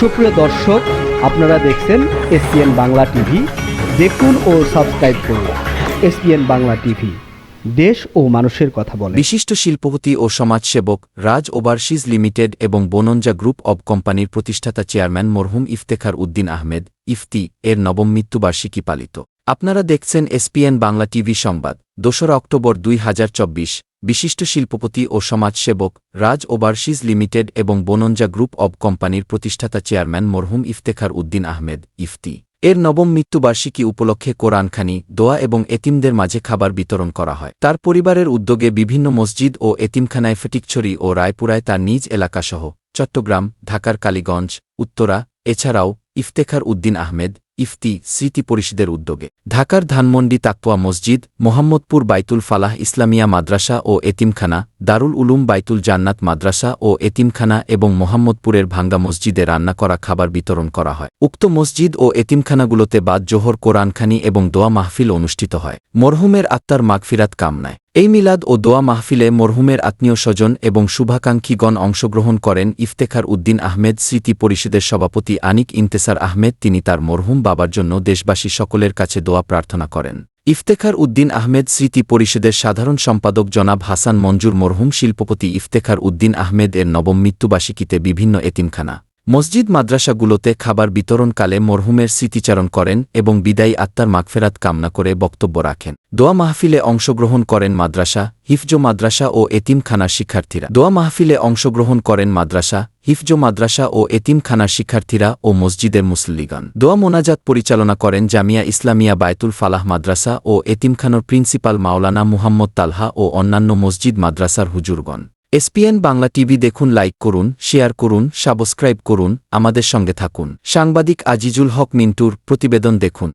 সুপ্রিয় দর্শক, আপনারা দেখছেন এসপিএন বাংলা টিভি। দেখুন ও সাবস্ক্রাইব করুন এসপিএন বাংলা টিভি। দেশ ও মানুষের কথা বলে। বিশিষ্ট শিল্পপতি ও সমাজসেবক রাজ ওভারসিজ লিমিটেড এবং বনঞ্জা গ্রুপ অব কোম্পানির প্রতিষ্ঠাতা চেয়ারম্যান মরহুম ইফতেখার উদ্দিন আহমেদ, ইফতি, এর নবম মৃত্যুবার্ষিকী পালিত। আপনারা দেখছেন এসপিএন বাংলা টিভি সংবাদ, দোসরা অক্টোবর দুই হাজার চব্বিশ। বিশিষ্ট শিল্পপতি ও সমাজসেবক রাজ ওভারসিজ লিমিটেড এবং বনঞ্জা গ্রুপ অব কোম্পানির প্রতিষ্ঠাতা চেয়ারম্যান মরহুম ইফতেখার উদ্দিন আহমেদ, ইফতি। এর নবম মৃত্যুবার্ষিকী উপলক্ষে কোরআনখানি, দোয়া এবং এতিমদের মাঝে খাবার বিতরণ করা হয়। তার পরিবারের উদ্যোগে বিভিন্ন মসজিদ ও এতিমখানায় ফটিকছড়ি ও রায়পুরায় তার নিজ এলাকাসহ চট্টগ্রাম, ঢাকার কালীগঞ্জ, উত্তরা, এছাড়াও ইফতেখার উদ্দিন আহমেদ ইফতি স্মৃতি পরিষদের উদ্যোগে। ঢাকার ধানমন্ডি তাকওয়া মসজিদ, মোহাম্মদপুর বাইতুল ফালাহ ইসলামিয়া মাদ্রাসা ও এতিমখানা, দারুল উলুম বাইতুল জান্নাত মাদ্রাসা ও এতিমখানা এবং মোহাম্মদপুরের ভাঙ্গা মসজিদে রান্না করা খাবার বিতরণ করা হয়। উক্ত মসজিদ ও এতিমখানাগুলোতে বাদ জোহর, কোরআনখানি এবং দোয়া মাহফিল অনুষ্ঠিত হয়। মরহুমের আত্মার মাগফিরাত কামনায়। এই মিলাদ ও দোয়া মাহফিলে মরহুমের আত্মীয় স্বজন এবং শুভাকাঙ্ক্ষীগণ অংশগ্রহণ করেন ইফতেখার উদ্দিন আহমেদ, স্মৃতি পরিষদের সভাপতি আনিক ইন্তেসার আহমেদ। তিনি তার মরহুম বাবার জন্য দেশবাসী সকলের কাছে দোয়া প্রার্থনা করেন। ইফতেখার উদ্দিন আহমেদ, স্মৃতি পরিষদের সাধারণ সম্পাদক জনাব হাসান মঞ্জুর মরহুম, শিল্পপতি ইফতেখার উদ্দিন আহমেদ এর নবম মৃত্যুবার্ষিকীতে বিভিন্ন এতিমখানা মসজিদ মাদ্রাসাগুলোতে খাবার বিতরণকালে মরহুমের স্মৃতিচারণ করেন এবং বিদায়ী আত্মার মাগফেরাত কামনা করে বক্তব্য রাখেন। দোয়া মাহফিলে অংশগ্রহণ করেন মাদ্রাসা, হিফজো মাদ্রাসা ও এতিমখানার শিক্ষার্থীরা। দোয়া মাহফিলে অংশগ্রহণ করেন মাদ্রাসা, হিফজো মাদ্রাসা ও এতিমখানার শিক্ষার্থীরা ও মসজিদের মুসল্লিগণ। দোয়া মোনাজাত পরিচালনা করেন জামিয়া ইসলামিয়া বায়তুল ফালাহ মাদ্রাসা ও এতিমখানার প্রিন্সিপাল মাওলানা মুহাম্মদ তালহা ও অন্যান্য মসজিদ মাদ্রাসার হুজুরগণ। এসপিএন বাংলা টিভি দেখুন, লাইক করুন, শেয়ার করুন, সাবস্ক্রাইব করুন, আমাদের সঙ্গে থাকুন। সাংবাদিক আজিজুল হক মিন্টুর প্রতিবেদন দেখুন।